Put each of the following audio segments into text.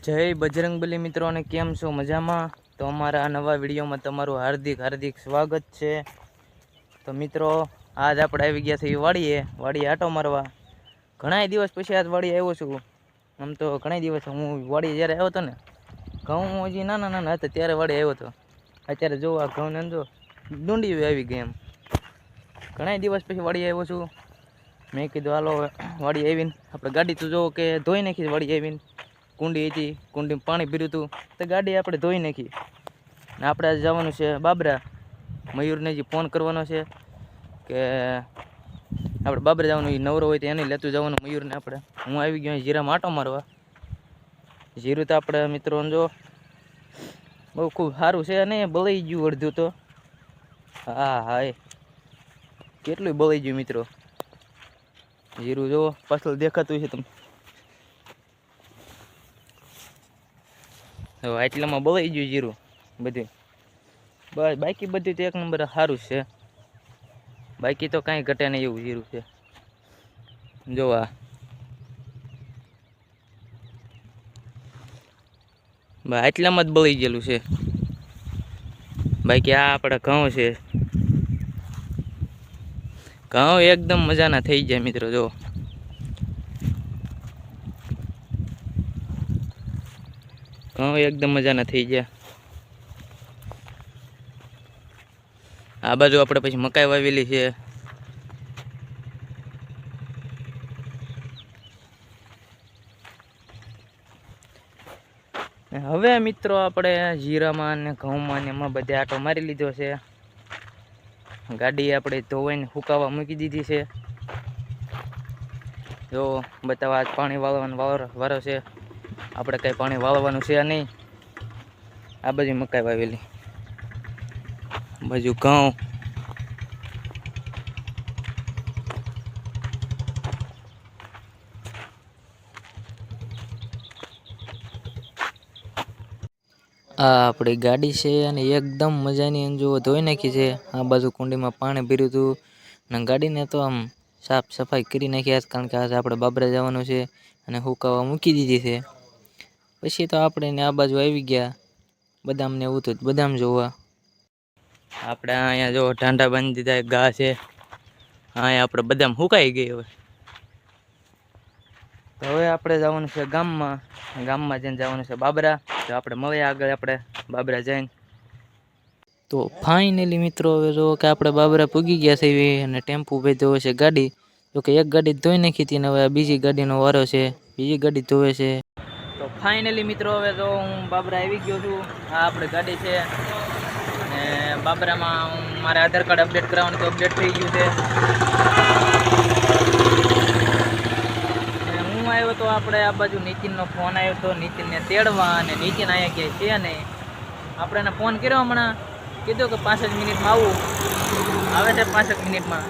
જય બજરંગબલી મિત્રો અને કેમ છો? મજામાં? તો અમારા આ નવા વિડીયોમાં તમારું હાર્દિક હાર્દિક સ્વાગત છે. તો મિત્રો, આજ આપણે આવી ગયા છીએ વાડીએ વાડીએ આટો મારવા. ઘણા દિવસ પછી આજ વાડીએ આવ્યો છું. આમ તો ઘણા દિવસ હું વાડીએ જ્યારે આવ્યો હતો ને, ઘઉં હજી નાના નાના હતા ત્યારે વાડીએ આવ્યો હતો. અત્યારે જો આ ઘઉં ને જો ડુંડી આવી ગઈ એમ. ઘણા દિવસ પછી વાડીએ આવ્યો છું. મેં કીધું, હાલો વાડી આવીને આપણે ગાડી તો જો કે ધોઈ નાખી વાડી આવીને. કુંડી હતી, કુંડીમાં પાણી પીર્યું હતું, તો ગાડી આપણે ધોઈ નાખી. ને આપણે આજે જવાનું છે બાબરા. મયુરને જે ફોન કરવાનો છે કે આપણે બાબરા જવાનું, એ નવરો હોય તો એને લેતું જવાનું મયુરને આપણે. હું આવી ગયો જીરામાં આટો મારવા. જીરું તો આપણે મિત્રો જો બહુ ખૂબ સારું છે અને બળી ગયું અડધું તો. હા હા કેટલું બળી ગયું મિત્રો. જીરું જો પાછળ દેખાતું છે તમે હવે આટલામાં બળી ગયું જીરું બધું. બસ, બાકી બધું તો એક નંબર સારું છે. બાકી તો કાંઈ ઘટે નહીં એવું જીરું છે. જો આ. બસ, આટલામાં જ બળી ગયેલું છે. બાકી આ આપણા ઘઉં છે. ઘઉં એકદમ મજાના થઈ જાય મિત્રો, જો. ઘઉં એકદમ મજાના થઈ ગયા. આ બાજુ આપણે પછી મકાઈ વાવેલી છે. હવે મિત્રો આપણે જીરામાં ને ઘઉંમાં ને એમાં બધે આટો મારી લીધો છે. ગાડી આપણે ધોવાઈને સુકાવા મૂકી દીધી છે. જો બતાવવા આજ પાણી વાળવાનો વારો વારો છે. આપણે કંઈ પાણી વાળવાનું છે નહીં. આ બાજુ મકાઈ વાવેલી. બાજુ ઘઉં. આ આપણી ગાડી છે અને એકદમ મજાની એમ ધોઈ નાખી છે. આ બાજુ કુંડીમાં પાણી ભર્યું હતું અને ગાડીને તો આમ સાફ સફાઈ કરી નાખી આજ કારણ કે આજે આપણે બાબરા જવાનું છે અને હુકાવા મૂકી દીધી છે. પછી તો આપણે ને આ બાજુ આવી ગયા. બદામને એવું થયું બદામ જોવા. આપણે અહીંયા જો ઢાંઢા બાંધી દીધા ઘા છે. અહીંયા આપણે બદામ હુકાઈ ગઈ હવે. તો હવે આપણે જવાનું છે ગામમાં. ગામમાં જઈને જવાનું છે બાબરા. તો આપણે મળીએ આગળ આપણે બાબરા જઈને. તો ફાઇનલી મિત્રો, હવે જો કે આપણે બાબરા પૂગી ગયા છે અને ટેમ્પો જોવે છે ગાડી. જો કે એક ગાડી ધોઈ નાખી હતી ને હવે બીજી ગાડીનો વારો છે. બીજી ગાડી ધોવે છે. ફાઇનલી મિત્રો, હવે તો હું બાબરા આવી ગયો છું. આ આપણી ગાડી છે. અને બાબરામાં હું મારે આધાર કાર્ડ અપડેટ કરાવવાનું તો અપડેટ થઈ ગયું છે. હું આવ્યો તો આપણે આ બાજુ નીતિનનો ફોન આવ્યો તો નીતિનને તેડવા અને નીતિન અહીંયા ક્યાંય છે નહીં. આપણે એને ફોન કર્યો હમણાં. કીધું કે જ મિનિટમાં આવું. આવે છે પાંસઠ મિનિટમાં.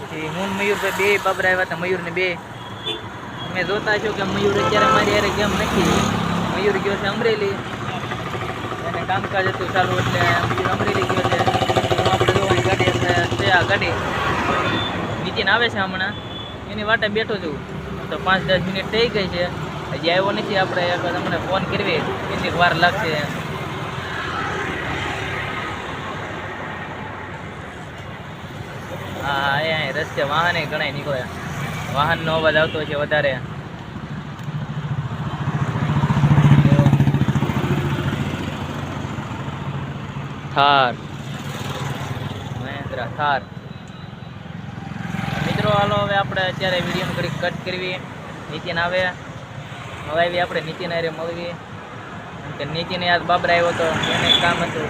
પછી હું ને મયુરભાઈ બે બાબરા આવ્યા હતા, મયુરને બે. અમે જોતા છો કે મયુર અત્યારે મારી યારે કેમ નથી? મયુર ગયો છે અમરેલી. અને કામકાજ હતું ચાલુ એટલે મયુર અમરેલી ગયો છે. ગાડી છે આ ગાડી. નીતિન આવે છે હમણાં. એની વાટે બેઠો છું. તો પાંચ દસ મિનિટ થઈ ગઈ છે. હજી આવ્યો નથી આપણે, એક તમને ફોન કરવી. કેટલીક વાર લાગશે. હા, એ રસ્તે વાહને ઘણા નીકળ્યા. વાહનનો અવાજ આવતો છે વધારે. થાર. મહેન્દ્રા થાર. મિત્રો, હાલો હવે આપણે અત્યારે વીડિયો ઘડીક કટ કરવી. નીતિન આવે. હવે આવી આપણે નીતિન હારે મળવી. કે નીતિન યાદ બાબરા આવ્યો હતો એને કામ હતું.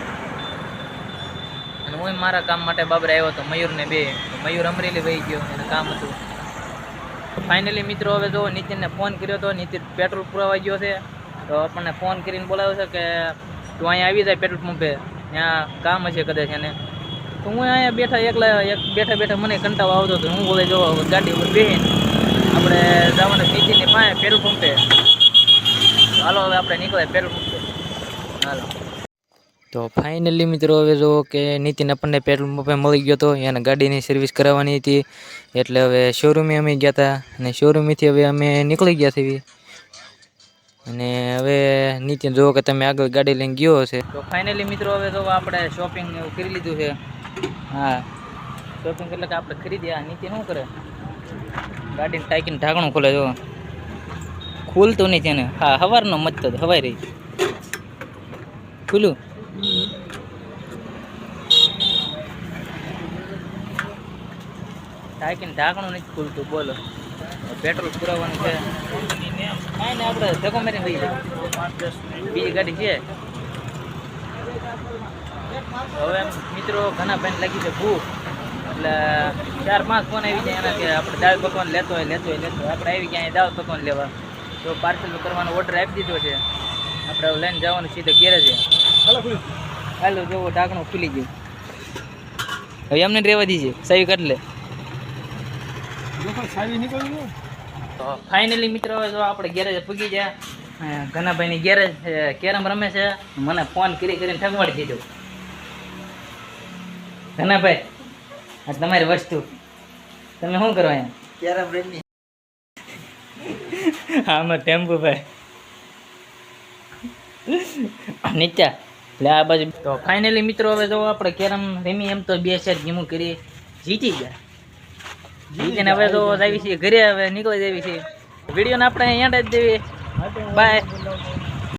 અને હું મારા કામ માટે બાબરા આવ્યો હતો મયુરને બે. મયુર અમરેલી વહી ગયો એને કામ હતું. ફાઇનલી મિત્રો હવે જો નીતિનને ફોન કર્યો હતો નીતિન પેટ્રોલ પુરાવા ગયો છે. તો આપણને ફોન કરીને બોલાવ્યો છે કે તું અહીંયા આવી જાય પેટ્રોલ પંપે ત્યાં કામ હશે કદાચ એને. તો હું અહીંયા બેઠા એકલા એક બેઠા બેઠા મને કંટાળો આવતો હતો. હું બોલે જો ગાડી ઉપર બેહીને આપણે જવાનું નીતિનની પાસે પેટ્રોલ પંપે હાલો હવે આપણે નીકળે પેટ્રોલ પંપે હાલો. તો ફાઇનલી મિત્રો હવે જો કે નીતિન આપણને પેટ્રોલ પંપે મળી ગયો હતો એને ગાડીની સર્વિસ કરાવવાની હતી. એટલે હવે શોરૂમે અમે ગયા હતા અને શોરૂમેથી હવે અમે નીકળી ગયા છીએ. અને હવે નીતિન જુઓ કે તમે આગળ ગાડી લઈને ગયો હશે. તો ફાઇનલી મિત્રો હવે તો આપણે શોપિંગ કરી લીધું છે. હા શોપિંગ એટલે કે આપણે ખરીદ્યા નીચે શું કરે? ગાડીને ટાંકીને ઢાંકણું ખોલે જો ખુલતું નહીં તેને હા હવારનો મચતો હતો, હવાઈ રહી ખુલ્લું ટાંકીને ઢાંકણું નથી ખુલતું, બોલો. પેટ્રોલ પુરાવાનું છે. કાંઈ ને આપણે ધક્કો મારીને લઈ જાય બીજી ગાડી છે. હવે એમ મિત્રો ઘણા ભાઈને લાગી છે ભૂખ. એટલે ચાર પાંચ ફોન આવી જાય એના કે આપણે દાળ પકવાન લેતો હોય લેતો હોય લેતો હોય. આપણે આવી ગયા અહીંયા દાળ પકવાન લેવા. તો પાર્સલ કરવાનો ઓર્ડર આપી દીધો છે. આપણે હવે લઈને જવાનું સીધા ગેરેજે હાલો જોવો ઢાંકણું ખુલી ગયું. હવે એમને રેવા રહેવા દીજે સાવી કાઢ લે. તો ફાઇનલી મિત્રો જો આપણે ગેરેજ પૂગી ગયા. ઘનાભાઈની ગેરેજ કેરમ રમે છે. મને ફોન કરી કરીને ઠગવાડી દીધો. ઘનાભાઈ આ તમારી વસ્તુ. તમે શું કરો અહીંયા આમાં ટેમ્પુ ભાઈ. નીચા. એટલે આ બાજુ તો ફાઇનલી મિત્રો, હવે જો આપણે કેરમ રમી એમ તો બે શેર ગીમું કરી જીતી ગયા. જીતીને હવે તો આવી છીએ, ઘરે હવે નીકળી જવી છે વિડીયોને આપણે અહીંયા જ દેવી. બાય